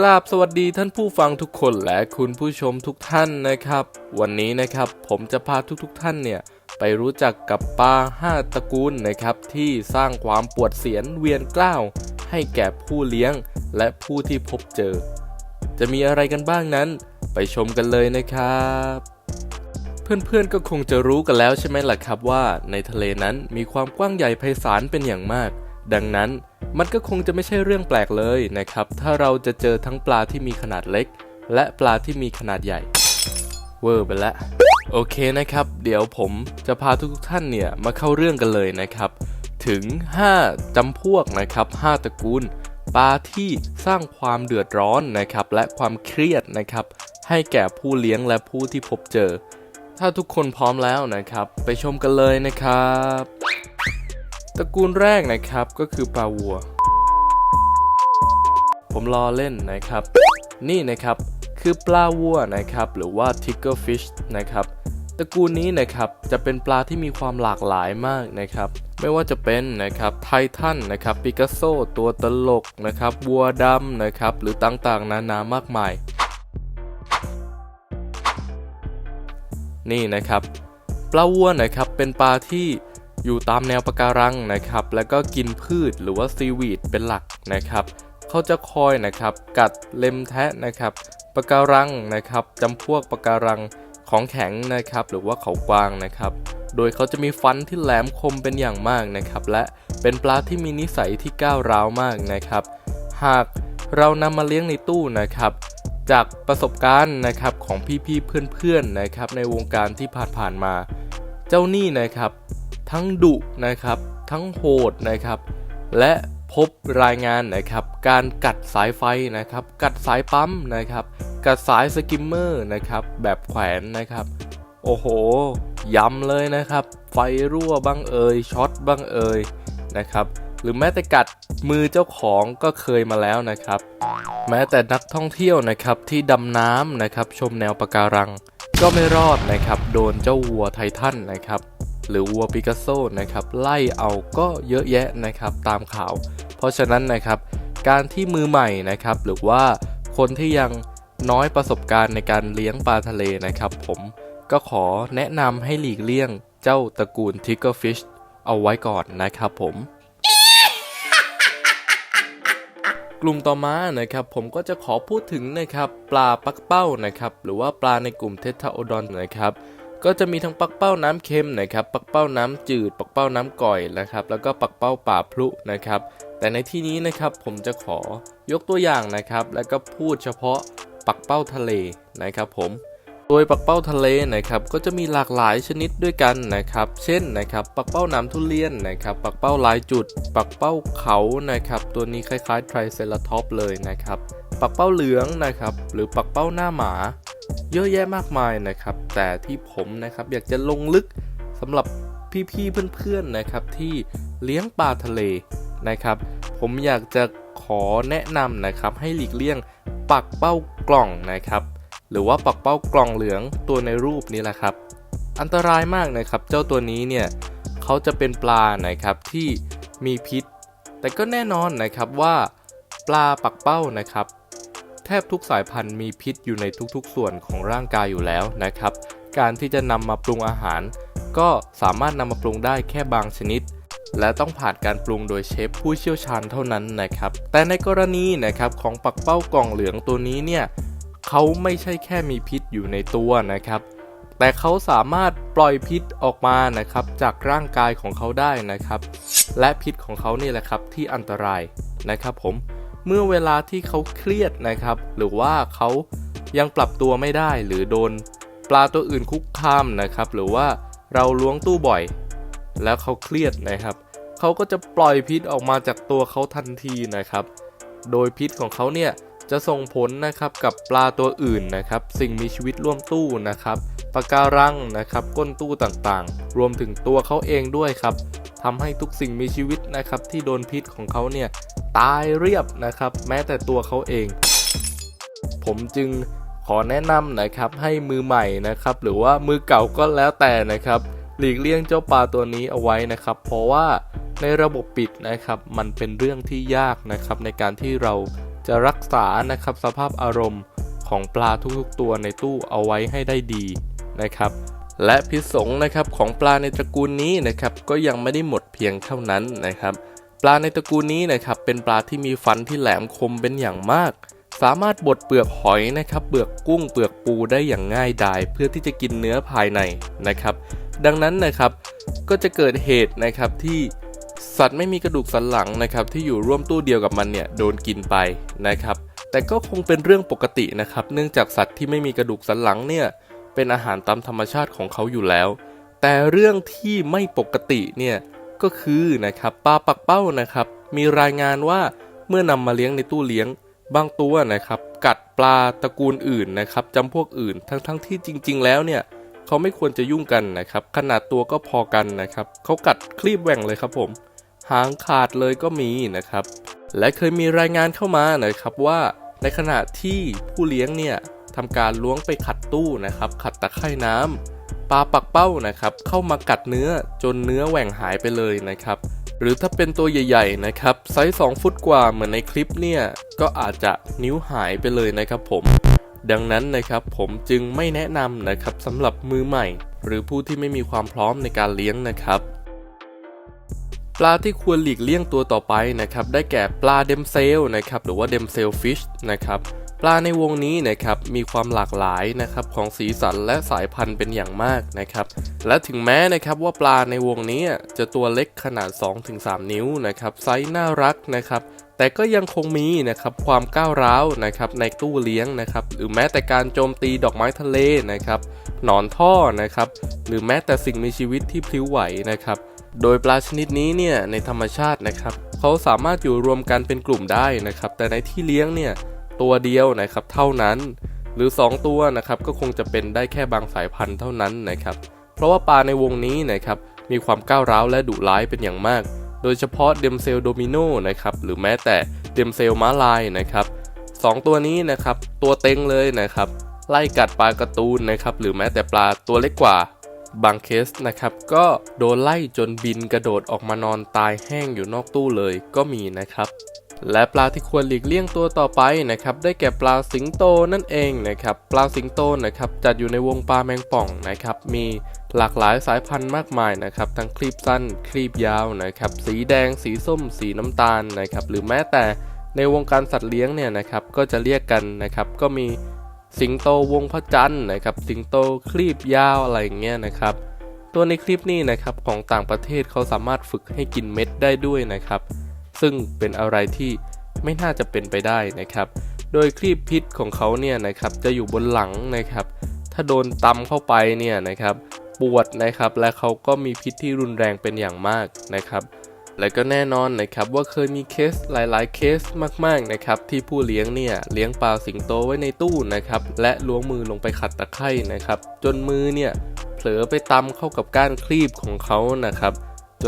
กราบสวัสดีท่านผู้ฟังทุกคนและคุณผู้ชมทุกท่านนะครับ วันนี้นะครับผมจะพาทุกๆท่านเนี่ยไปรู้จักกับปลาห้าตระกูลนะครับที่สร้างความปวดเสียนเวียนกล้าว ให้แก่ผู้เลี้ยงและผู้ที่พบเจอ จะมีอะไรกันบ้างนั้น ไปชมกันเลยนะครับ เพื่อนๆก็คงจะรู้กันแล้วใช่ไหมล่ะครับว่าในทะเลนั้นมีความกว้างใหญ่ไพศาลเป็นอย่างมาก ดังนั้น มันก็คงจะไม่ใช่เรื่องแปลกเลยนะครับ ถ้าเราจะเจอทั้งปลาที่มีขนาดเล็ก และปลาที่มีขนาดใหญ่ เวอร์ไปแล้วโอเคนะครับ เดี๋ยวผมจะพาทุกๆท่านเนี่ยมาเข้าเรื่องกันเลยนะครับ ถึง 5จำพวกนะครับ 5 ตระกูล ปลาที่สร้างความเดือดร้อนนะครับ และความเครียดนะครับ ให้แก่ผู้เลี้ยงและผู้ที่พบเจอ ถ้าทุกคนพร้อมแล้วนะครับ ไปชมกันเลยนะครับ ตระกูลแรกนะครับก็คือปลาวัว ผมรอเล่นนะครับ นี่นะครับคือปลาวัวนะครับหรือว่า tiger fish นะครับตระกูลนี้นะครับจะเป็นปลาที่มีความหลากหลายมากนะครับ ไม่ว่าจะเป็นนะครับไททันนะครับปิกัสโซตัวตลกนะครับวัวดำนะครับหรือต่างๆ นานามากมาย นี่นะครับ ปลาวัวนะครับเป็นปลาที่ อยู่ตามแนวปะการังนะครับ แล้วก็กินพืชหรือว่าซีวีดเป็นหลักนะครับ เขาจะคอยนะครับกัดเล็มแทะนะครับปะการังนะครับจำพวกปะการังของแข็งนะครับ หรือว่าเขากวางนะครับ โดยเขาจะมีฟันที่แหลมคมเป็นอย่างมากนะครับ และเป็นปลาที่มีนิสัยที่ก้าวร้าวมากนะครับ หากเรานำมาเลี้ยงในตู้นะครับ จากประสบการณ์นะครับของพี่ๆเพื่อนๆนะครับ ในวงการที่ผ่านๆมา เจ้านี่นะครับ ทั้งดุนะครับทั้งโหดนะครับและพบรายงานนะครับการกัดสายไฟนะครับกัดสายปั๊มนะครับกัดสายสกิมเมอร์นะครับแบบแขวนนะครับโอ้โหย้ำเลยนะครับ ไฟรั่วบ้างเอ่ยช็อตบ้างเอ่ยนะครับหรือแม้แต่กัดมือเจ้าของก็เคยมาแล้วนะครับ แม้แต่นักท่องเที่ยวนะครับที่ดำน้ำนะครับชมแนวปะการัง ก็ไม่รอดนะครับโดนเจ้าวัวไททันนะครับ หรือวัวปิกัสโซนะครับไล่เอาก็เยอะแยะนะครับตามข่าว เพราะฉะนั้นนะครับการที่มือใหม่นะครับหรือว่าคนที่ยังน้อยประสบการณ์ในการเลี้ยงปลาทะเลนะครับ ผมก็ขอแนะนำให้หลีกเลี่ยงเจ้าตระกูลทิกเกอร์ฟิชเอาไว้ก่อนนะครับผม กลุ่มต่อมานะครับผมก็จะขอพูดถึงนะครับปลาปักเป้านะครับหรือว่าปลาในกลุ่มเททาโอดอนนะครับ ก็จะมีทั้งปักเป้าน้ำเค็มนะครับปักเป้าน้ำจืด ปักเป้าน้ำก่อยนะครับ แล้วก็ปักเป้าป่าพลุนะครับ แต่ในที่นี้นะครับผมจะขอยกตัวอย่างนะครับ แล้วก็พูดเฉพาะปักเป้าทะเลนะครับผมโดยปักเป้าทะเลนะครับก็จะมีหลากหลายชนิดด้วยกันนะครับ เช่นนะครับปักเป้าน้ำทุเรียนนะครับ ปักเป้าลายจุด ปักเป้าเขานะครับ ตัวนี้คล้ายๆไทรเซราทอปเลยนะครับ ปักเป้าเหลืองนะครับ หรือปักเป้าหน้าหมา เยอะแยะมากมายนะครับ แต่ที่ผมนะครับอยากจะลงลึกสำหรับพี่ๆเพื่อนๆนะครับที่เลี้ยงปลาทะเลนะครับ ผมอยากจะขอแนะนำนะครับให้หลีกเลี่ยงปักเป้ากล่องนะครับ หรือว่าปักเป้ากล่องเหลืองตัวในรูปนี้แหละครับ อันตรายมากนะครับ เจ้าตัวนี้เนี่ยเขาจะเป็นปลานะครับที่มีพิษ แต่ก็แน่นอนนะครับว่าปลาปักเป้านะครับ แทบทุกสายพันธุ์มีพิษอยู่ในทุกๆ ส่วนของร่างกายอยู่แล้วนะครับ การที่จะนำมาปรุงอาหาร ก็สามารถนำมาปรุงได้แค่บางชนิด และต้องผ่านการปรุงโดยเชฟผู้เชี่ยวชาญเท่านั้นนะครับ แต่ในกรณีนะครับของปักเป้ากล่องเหลืองตัวนี้เนี่ยเขาไม่ใช่แค่มีพิษอยู่ในตัวนะครับ แต่เขาสามารถปล่อยพิษออกมานะครับจากร่างกายของเขาได้นะครับ และพิษของเขานี่แหละครับที่อันตรายนะครับผม เมื่อเวลาที่เขาเครียดนะครับ หรือว่าเขายังปรับตัวไม่ได้หรือโดนปลาตัวอื่นคุกคามนะครับ หรือว่าเราล้วงตู้บ่อย แล้วเขาเครียดนะครับ เขาก็จะปล่อยพิษออกมาจากตัวเขาทันทีนะครับ โดยพิษของเขาเนี่ยจะส่งผลนะครับกับปลาตัวอื่นนะครับ สิ่งมีชีวิตร่วมตู้นะครับปะการังนะครับ ก้นตู้ต่างๆ รวมถึงตัวเขาเองด้วยครับ ทำให้ทุกสิ่งมีชีวิตนะครับที่โดนพิษของเขาเนี่ยตายเรียบนะครับ แม้แต่ตัวเขาเอง ผมจึงขอแนะนำนะครับให้มือใหม่นะครับ หรือว่ามือเก่าก็แล้วแต่นะครับ หลีกเลี่ยงเจ้าปลาตัวนี้เอาไว้นะครับ เพราะว่าในระบบปิดนะครับ มันเป็นเรื่องที่ยากนะครับ ในการที่เราจะรักษานะครับสภาพอารมณ์ของปลาทุกๆตัวในตู้เอาไว้ให้ได้ดีนะครับ และพิษสงนะครับของปลาในตระกูลนี้นะครับก็ยังไม่ได้หมดเพียงเท่านั้นนะครับ ปลาในตระกูลนี้นะครับเป็นปลาที่มีฟันที่แหลมคมเป็นอย่างมาก สามารถบดเปลือกหอยนะครับเปลือกกุ้งเปลือกปูได้อย่างง่ายดายเพื่อที่จะกินเนื้อภายในนะครับ ดังนั้นนะครับก็จะเกิดเหตุนะครับที่สัตว์ไม่มีกระดูกสันหลังนะครับที่อยู่ร่วมตู้เดียวกับมันเนี่ยโดนกินไปนะครับ แต่ก็คงเป็นเรื่องปกตินะครับ เนื่องจากสัตว์ที่ไม่มีกระดูกสันหลังเนี่ย เป็นอาหารตามธรรมชาติของเขาอยู่แล้ว แต่เรื่องที่ไม่ปกติเนี่ยก็คือนะครับปลาปักเป้านะครับ มีรายงานว่าเมื่อนำมาเลี้ยงในตู้เลี้ยงบางตัวนะครับ กัดปลาตระกูลอื่นนะครับจำพวกอื่นทั้งๆทที่จริง ๆ แล้วเนี่ยเขาไม่ควรจะยุ่งกันนะครับ ขนาดตัวก็พอกันนะครับเขากัดคลีบแหว่งเลยครับผม หางขาดเลยก็มีนะครับ และเคยมีรายงานเข้ามานะครับว่าในขณะที่ผู้เลี้ยงเนี่ย ทำการล้วงไปขัดตู้นะครับ ขัดตะไคร่น้ำปลาปักเป้านะครับ เข้ามากัดเนื้อจนเนื้อแหว่งหายไปเลยนะครับ หรือถ้าเป็นตัวใหญ่ๆนะครับไซส์2ฟุตกว่าเหมือนในคลิปเนี่ยก็อาจจะนิ้วหายไปเลยนะครับผม ดังนั้นนะครับผมจึงไม่แนะนำนะครับสำหรับมือใหม่ หรือผู้ที่ไม่มีความพร้อมในการเลี้ยงนะครับปลาที่ควรหลีกเลี่ยงตัวต่อไปนะครับได้แก่ปลาเดมเซลนะครับหรือว่าเดมเซลฟิชนะครับ ปลาในวงนี้นะครับมีความหลากหลายนะครับของสีสันและสายพันธุ์เป็นอย่างมากนะครับและถึงแม้นะครับว่าปลาในวงนี้จะตัวเล็กขนาด 2-3 นิ้วนะครับไซส์น่ารักนะครับแต่ก็ยังคงมีนะครับความก้าวร้าวนะครับในตู้เลี้ยงนะครับหรือแม้แต่การโจมตีดอกไม้ทะเลนะครับหนอนท่อนะครับหรือแม้แต่สิ่งมีชีวิตที่พลิ้วไหวนะครับโดยปลาชนิดนี้เนี่ยในธรรมชาตินะครับเขาสามารถอยู่รวมกันเป็นกลุ่มได้นะครับแต่ในที่เลี้ยงเนี่ย ตัวเดียวนะครับเท่านั้น หรือ 2 ตัวนะครับก็คงจะเป็นได้แค่บางสายพันธุ์เท่านั้นนะครับเพราะว่าปลาในวงนี้นะครับมีความก้าวร้าวและดุร้ายเป็นอย่างมาก โดยเฉพาะเดมเซลโดมิโนนะครับหรือแม้แต่เดมเซลม้าลายนะครับสองตัวนี้นะครับตัวเต็งเลยนะครับไล่กัดปลาการ์ตูนนะครับหรือแม้แต่ปลาตัวเล็กกว่าบางเคสนะครับก็โดนไล่จนบินกระโดดออกมานอนตายแห้งอยู่นอกตู้เลยก็มีนะครับ และปลาที่ควรหลีกเลี่ยงตัวต่อไปนะครับได้แก่ปลาสิงโตนั่นเองนะครับปลาสิงโตนะครับจัดอยู่ในวงปลาแมงป่องนะครับมีหลากหลายสายพันธุ์มากมายนะครับทั้งคลีบสั้นคลีบยาวนะครับสีแดง สีส้ม สีน้ำตาลนะครับหรือแม้แต่ในวงการสัตว์เลี้ยงเนี่ยนะครับก็จะเรียกกันนะครับก็มีสิงโตวงพระจันทร์นะครับสิงโตคลีบยาวอะไรอย่างเงี้ยนะครับตัวในคลิปนี้นะครับของต่างประเทศเขาสามารถฝึกให้กินเม็ดได้ด้วยนะครับ ซึ่งเป็นอะไรที่ไม่น่าจะเป็นไปได้นะครับ โดยคลีบพิษของเขาเนี่ยนะครับจะอยู่บนหลังนะครับ ถ้าโดนตำเข้าไปเนี่ยนะครับปวดนะครับและเขาก็มีพิษที่รุนแรงเป็นอย่างมากนะครับ และก็แน่นอนนะครับว่าเคยมีเคสหลายๆ เคสมากๆนะครับที่ผู้เลี้ยงเนี่ยเลี้ยงปลาสิงโตไว้ในตู้นะครับและล้วงมือลงไปขัดตะไคร่นะครับ จนมือเนี่ยเผลอไปตำเข้ากับก้านคลีบของเขานะครับ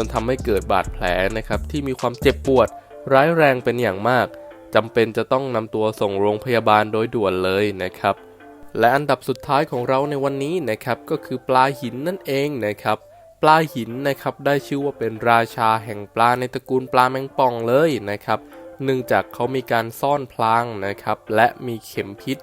นทำให้เกิดบาดแผลนะครับที่มีความเจ็บปวดร้ายแรงเป็นอย่างมากจำเป็นจะต้องนำตัวส่งโรงพยาบาลโดยด่วนเลยนะครับ และอันดับสุดท้ายของเราในวันนี้นะครับก็คือปลาหินนั่นเองนะครับปลาหินนะครับได้ชื่อว่าเป็นราชาแห่งปลาในตระกูลปลาแมงป่องเลยนะครับ เนื่องจากเขามีการซ่อนพลางนะครับ และมีเข็มพิษ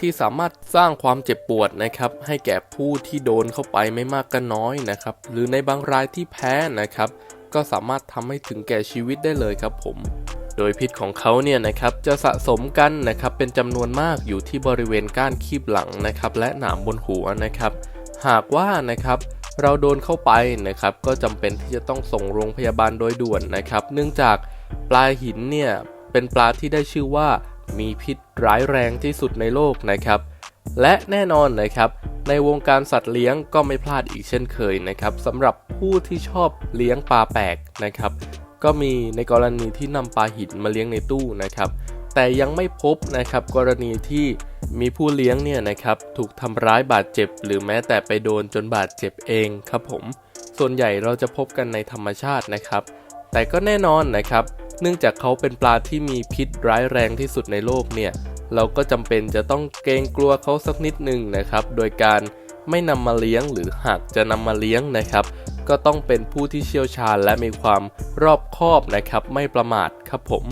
ที่สามารถสร้างความเจ็บปวดนะครับ ให้แก่ผู้ที่โดนเข้าไปไม่มากก็น้อยนะครับ หรือในบางรายที่แพ้นะครับ ก็สามารถทำให้ถึงแก่ชีวิตได้เลยครับผม โดยพิษของเขาเนี่ยนะครับจะสะสมกันนะครับเป็นจำนวนมากอยู่ที่บริเวณก้านคีบหลังนะครับ และหนามบนหัวนะครับ หากว่านะครับเราโดนเข้าไปนะครับ ก็จำเป็นที่จะต้องส่งโรงพยาบาลโดยด่วนนะครับ เนื่องจากปลาหินเนี่ยเป็นปลาที่ได้ชื่อว่า มีพิษร้ายแรงที่สุดในโลกนะครับ และแน่นอนนะครับในวงการสัตว์เลี้ยงก็ไม่พลาดอีกเช่นเคยนะครับสำหรับผู้ที่ชอบเลี้ยงปลาแปลกนะครับ ก็มีในกรณีที่นำปลาหินมาเลี้ยงในตู้นะครับ แต่ยังไม่พบนะครับกรณีที่มีผู้เลี้ยงเนี่ยนะครับถูกทำร้ายบาดเจ็บ หรือแม้แต่ไปโดนจนบาดเจ็บเองครับผม ส่วนใหญ่เราจะพบกันในธรรมชาตินะครับ แต่ก็แน่นอนนะครับ เนื่องจากเขาเป็นปลาที่มีพิษร้ายแรงที่สุดในโลกเนี่ย เราก็จำเป็นจะต้องเกรงกลัวเขาสักนิดหนึ่งนะครับ โดยการไม่นำมาเลี้ยงหรือหากจะนำมาเลี้ยงนะครับ ก็ต้องเป็นผู้ที่เชี่ยวชาญและมีความรอบคอบนะครับ ไม่ประมาทครับผม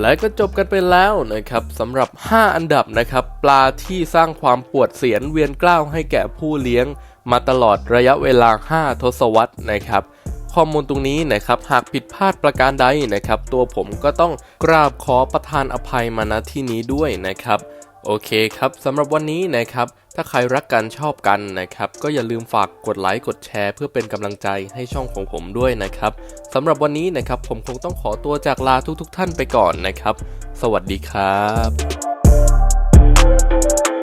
และก็จบกันไปแล้วนะครับสำหรับ 5 อันดับนะครับ ปลาที่สร้างความปวดเสียนเวียนกล้าวให้แก่ผู้เลี้ยง มาตลอดระยะเวลา 5 ทศวรรษนะครับ ข้อมูลตรงนี้นะครับหากผิดพลาดประการใดนะครับ ตัวผมก็ต้องกราบขอประทานอภัยมาณที่นี้ด้วยนะครับ โอเคครับสำหรับวันนี้นะครับ ถ้าใครรักกันชอบกันนะครับ ก็อย่าลืมฝากกดไลค์กดแชร์ เพื่อเป็นกำลังใจให้ช่องของผมด้วยนะครับสำหรับวันนี้นะครับผมคงต้องขอตัวจากลาทุกๆทท่านไปก่อนนะครับ สวัสดีครับ